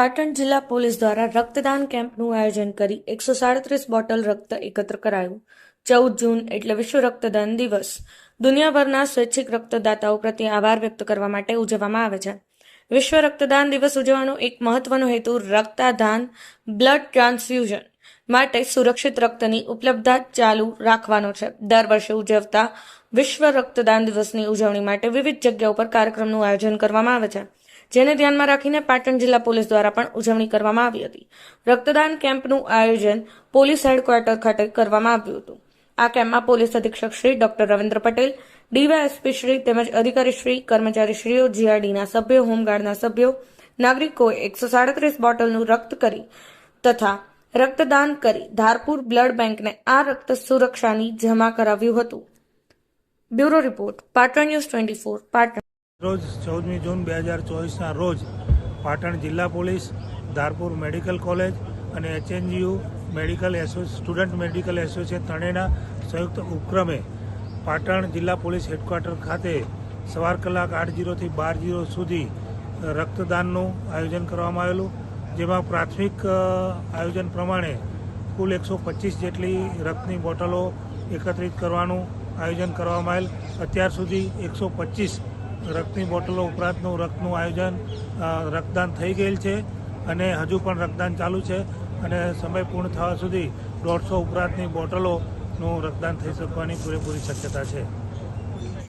પાટણ જિલ્લા પોલીસ દ્વારા રક્તદાન કેમ્પનું આયોજન કરી એકસો સાડત્રીસ બોટલ રક્ત એકત્ર કરાયું. ચૌદ જૂન એટલે વિશ્વ રક્તદાન દિવસ. દુનિયાભરના સ્વૈચ્છિક રક્તદાતાઓ પ્રત્યે આભાર વ્યક્ત કરવા માટે ઉજવવામાં આવે છે. વિશ્વ રક્તદાન દિવસ ઉજવવાનો એક મહત્વનો હેતુ રક્તદાન, બ્લડ ટ્રાન્સફ્યુઝન માટે સુરક્ષિત રક્તની ઉપલબ્ધતા ચાલુ રાખવાનો છે. દર વર્ષે ઉજવતા વિશ્વ રક્તદાન દિવસની ઉજવણી માટે વિવિધ જગ્યાઓ પર કાર્યક્રમનું આયોજન કરવામાં આવે છે. જેને ધ્યાનમાં રાખીને પાટણ જિલ્લા પોલીસ દ્વારા પણ ઉજવણી કરવામાં આવી હતી. રક્તદાન કેમ્પનું આયોજન પોલીસ હેડક્વાર્ટર ખાતે કરવામાં આવ્યું હતું. આ કેમ્પમાં પોલીસ અધિક્ષક શ્રી ડોક્ટર રવિન્દ્ર પટેલ, ડીવાયએસપી શ્રી તેમજ અધિકારી શ્રી કર્મચારીશ્રીઓ, જીઆરડીના સભ્યો, હોમગાર્ડના સભ્યો, નાગરિકોએ એકસો સાડત્રીસ બોટલનું રક્ત કરી તથા રક્તદાન કરી ધારપુર બ્લડ બેંકને આ રક્ત સુરક્ષાની જમા કરાવ્યું હતું. Bureau report, Patan news twenty four, Patan. રોજ ચૌદમી જૂન બે હજાર ચોવીસના રોજ પાટણ જિલ્લા પોલીસ, ધારપુર મેડિકલ કોલેજ અને એચએનજીયુ મેડિકલ એસો, સ્ટુડન્ટ મેડિકલ એસોસિએશન ત્રણેયના સંયુક્ત ઉપક્રમે પાટણ જિલ્લા પોલીસ હેડક્વાર્ટર ખાતે સવાર કલાક આઠ જીરોથી બાર જીરો સુધી રક્તદાનનું આયોજન કરવામાં આવેલું, જેમાં પ્રાથમિક આયોજન પ્રમાણે કુલ એકસો પચીસ જેટલી રક્તની બોટલો એકત્રિત કરવાનું આયોજન કરવામાં આવેલ. અત્યાર સુધી એકસો પચીસ રક્તની બોટલો ઉપરાંતનું રક્તનું આયોજન રક્તદાન થઈ ગયેલ છે અને હજુ પણ રક્તદાન ચાલુ છે અને સમય પૂર્ણ થવા સુધી દોઢસો ઉપરાંતની બોટલોનું રક્તદાન થઈ શકવાની પૂરેપૂરી શક્યતા છે.